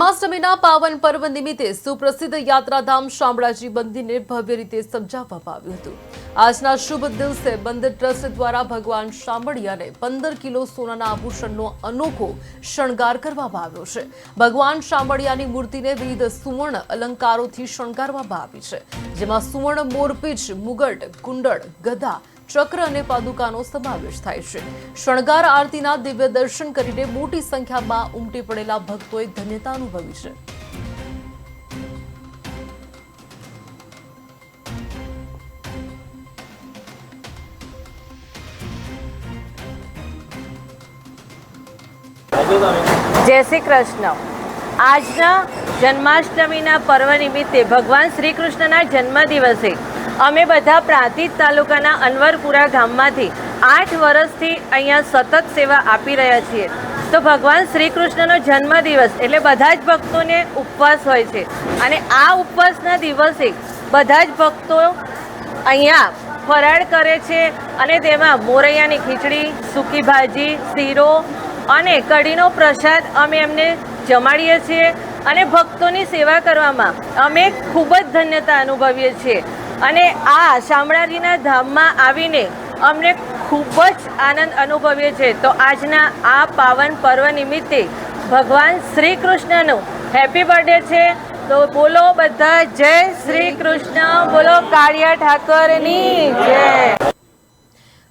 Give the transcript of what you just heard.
જન્માષ્ટમીના પાવન પર્વ નિમિત્તે સુપ્રસિદ્ધ યાત્રાધામ શામળાજી મંદિરને ભવ્ય રીતે સજાવવામાં આવ્યું હતું. આજના શુભ દિવસે મંદિર ટ્રસ્ટ દ્વારા ભગવાન શામળિયાને પંદર કિલો સોનાના આભૂષણનો અનોખો શણગાર કરવામાં આવ્યો છે. ભગવાન શામળિયાની મૂર્તિને વિવિધ સુવર્ણ અલંકારોથી શણગારવામાં આવી છે, જેમાં સુવર્ણ મોરપીંછ મુગટ, કુંડળ, ગદા ચક્ર અને પાદુકાનો સમાવેશ થાય છે. શણગાર આરતીના દિવ્ય દર્શન કરીને મોટી સંખ્યામાં ઉમટી પડેલા ભક્તોએ ધન્યતા અનુભવી છે. જય શ્રી કૃષ્ણ. આજના જન્માષ્ટમીના પર્વ નિમિત્તે ભગવાન શ્રી કૃષ્ણના જન્મદિવસે અમે બધા પ્રાંતિજ તાલુકાના અનવરપુરા ગામમાંથી આઠ વર્ષથી અહીંયા સતત સેવા આપી રહ્યા છીએ. તો ભગવાન શ્રી કૃષ્ણનો જન્મદિવસ એટલે બધા જ ભક્તોને ઉપવાસ હોય છે. અને આ ઉપવાસના દિવસે બધા જ ભક્તો અહીંયા ફરાળ કરે છે અને તેમાં મોરૈયાની ખીચડી, સૂકી ભાજી, શીરો અને કઢીનો પ્રસાદ અમે એમને જમાડીએ છીએ. અને ભક્તોની સેવા કરવામાં અમે ખૂબ જ ધન્યતા અનુભવીએ છીએ. અને આ શામળાજીના ધામમાં આવીને અમને ખૂબ જ આનંદ અનુભવીએ છીએ તો આજના આ પાવન પર્વ નિમિત્તે ભગવાન શ્રી કૃષ્ણનું હેપી બર્થડે છે. તો બોલો બધા જય શ્રી કૃષ્ણ બોલો કાળિયા ઠાકરની જય.